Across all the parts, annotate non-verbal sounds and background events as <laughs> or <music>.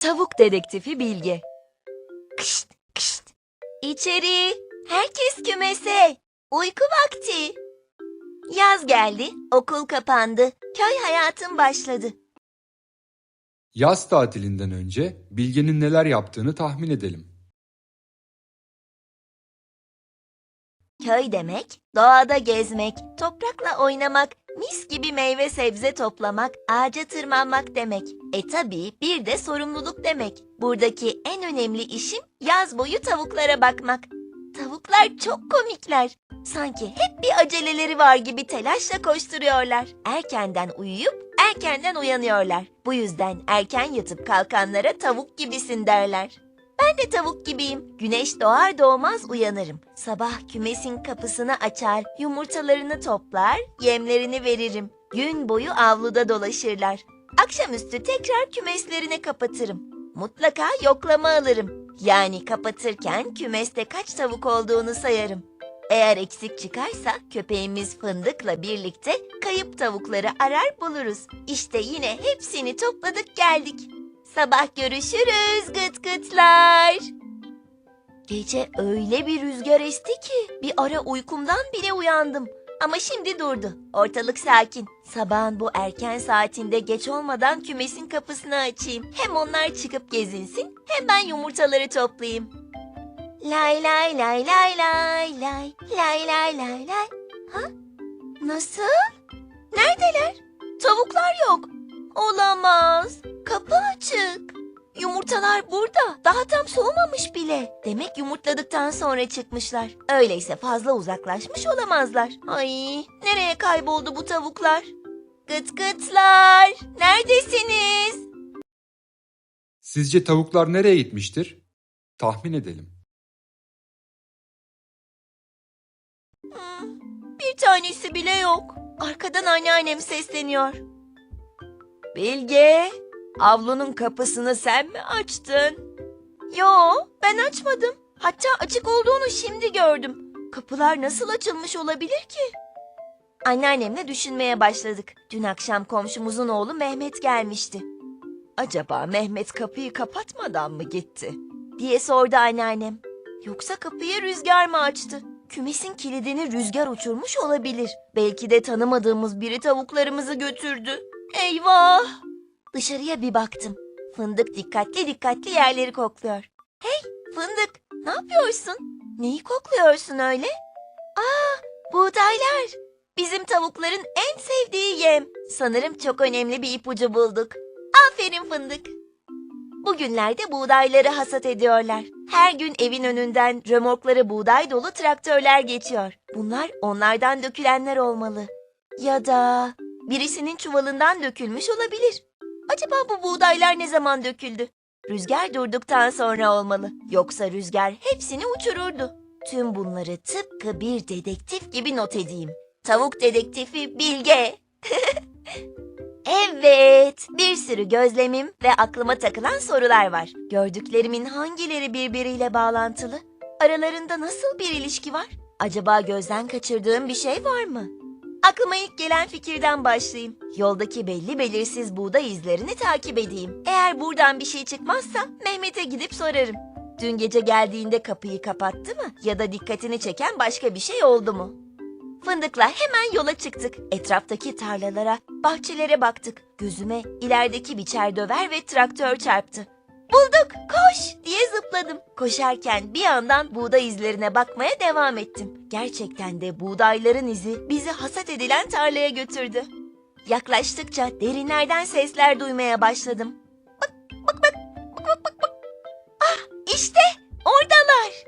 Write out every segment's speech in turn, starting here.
Tavuk dedektifi Bilge. Kışt, kışt. İçeri. Herkes kümese. Uyku vakti. Yaz geldi, okul kapandı, köy hayatım başladı. Yaz tatilinden önce Bilge'nin neler yaptığını tahmin edelim. Köy demek, doğada gezmek, toprakla oynamak, mis gibi meyve sebze toplamak, ağaca tırmanmak demek. E tabii bir de sorumluluk demek. Buradaki en önemli işim yaz boyu tavuklara bakmak. Tavuklar çok komikler. Sanki hep bir aceleleri var gibi telaşla koşturuyorlar. Erkenden uyuyup erkenden uyanıyorlar. Bu yüzden erken yatıp kalkanlara tavuk gibisin derler. Ben de tavuk gibiyim. Güneş doğar doğmaz uyanırım. Sabah kümesin kapısını açar, yumurtalarını toplar, yemlerini veririm. Gün boyu avluda dolaşırlar. Akşamüstü tekrar kümeslerine kapatırım. Mutlaka yoklama alırım. Yani kapatırken kümeste kaç tavuk olduğunu sayarım. Eğer eksik çıkarsa köpeğimiz Fındık'la birlikte kayıp tavukları arar buluruz. İşte yine hepsini topladık geldik. Sabah görüşürüz gıt gıtlar. Gece öyle bir rüzgar esti ki bir ara uykumdan bile uyandım. Ama şimdi durdu. Ortalık sakin. Sabahın bu erken saatinde geç olmadan kümesin kapısını açayım. Hem onlar çıkıp gezinsin hem ben yumurtaları toplayayım. Lay lay lay lay lay lay lay lay lay lay. Ha? Nasıl? Neredeler? Tavuklar yok. Olamaz. Kapı açık. Yumurtalar burada. Daha tam soğumamış bile. Demek yumurtladıktan sonra çıkmışlar. Öyleyse fazla uzaklaşmış olamazlar. Ay, nereye kayboldu bu tavuklar? Gıt gıtlar, neredesiniz? Sizce tavuklar nereye gitmiştir? Tahmin edelim. Hmm, bir tanesi bile yok. Arkadan anneannem sesleniyor. Bilge, avlunun kapısını sen mi açtın? Yo, ben açmadım. Hatta açık olduğunu şimdi gördüm. Kapılar nasıl açılmış olabilir ki? Anneannemle düşünmeye başladık. Dün akşam komşumuzun oğlu Mehmet gelmişti. Acaba Mehmet kapıyı kapatmadan mı gitti? diye sordu anneannem. Yoksa kapıyı rüzgar mı açtı? Kümesin kilidini rüzgar uçurmuş olabilir. Belki de tanımadığımız biri tavuklarımızı götürdü. Eyvah! Dışarıya bir baktım. Fındık dikkatli dikkatli yerleri kokluyor. Hey Fındık ne yapıyorsun? Neyi kokluyorsun öyle? Aa buğdaylar. Bizim tavukların en sevdiği yem. Sanırım çok önemli bir ipucu bulduk. Aferin Fındık. Bugünlerde buğdayları hasat ediyorlar. Her gün evin önünden römorkları buğday dolu traktörler geçiyor. Bunlar onlardan dökülenler olmalı. Ya da birisinin çuvalından dökülmüş olabilir. Acaba bu buğdaylar ne zaman döküldü? Rüzgar durduktan sonra olmalı. Yoksa rüzgar hepsini uçururdu. Tüm bunları tıpkı bir dedektif gibi not edeyim. Tavuk dedektifi Bilge. <laughs> Evet, bir sürü gözlemim ve aklıma takılan sorular var. Gördüklerimin hangileri birbiriyle bağlantılı? Aralarında nasıl bir ilişki var? Acaba gözden kaçırdığım bir şey var mı? Aklıma ilk gelen fikirden başlayayım. Yoldaki belli belirsiz buğday izlerini takip edeyim. Eğer buradan bir şey çıkmazsa Mehmet'e gidip sorarım. Dün gece geldiğinde kapıyı kapattı mı? Ya da dikkatini çeken başka bir şey oldu mu? Fındıkla hemen yola çıktık. Etraftaki tarlalara, bahçelere baktık. Gözüme ilerideki biçer döver ve traktör çarptı. Bulduk, koş diye zıpladım. Koşarken bir yandan buğday izlerine bakmaya devam ettim. Gerçekten de buğdayların izi bizi hasat edilen tarlaya götürdü. Yaklaştıkça derinlerden sesler duymaya başladım. Bak, bak, bak, bak, bak, bak, bak. Ah, işte oradalar.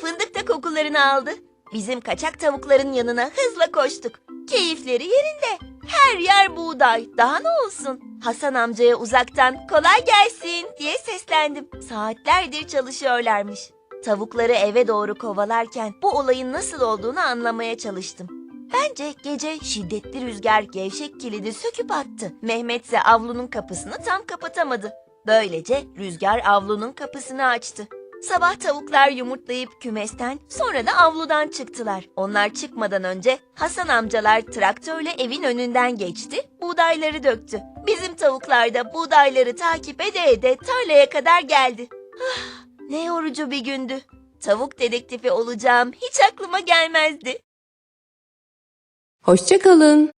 Fındık da kokularını aldı. Bizim kaçak tavukların yanına hızla koştuk. Keyifleri yerinde. Her yer buğday. Daha ne olsun? Hasan amcaya uzaktan kolay gelsin diye seslendim. Saatlerdir çalışıyorlarmış. Tavukları eve doğru kovalarken bu olayın nasıl olduğunu anlamaya çalıştım. Bence gece şiddetli rüzgar gevşek kilidi söküp attı. Mehmet ise avlunun kapısını tam kapatamadı. Böylece rüzgar avlunun kapısını açtı. Sabah tavuklar yumurtlayıp kümesten, sonra da avludan çıktılar. Onlar çıkmadan önce Hasan amcalar traktörle evin önünden geçti, buğdayları döktü. Bizim tavuklar da buğdayları takip ede ede tarlaya kadar geldi. Ah, ne yorucu bir gündü. Tavuk dedektifi olacağım hiç aklıma gelmezdi. Hoşçakalın.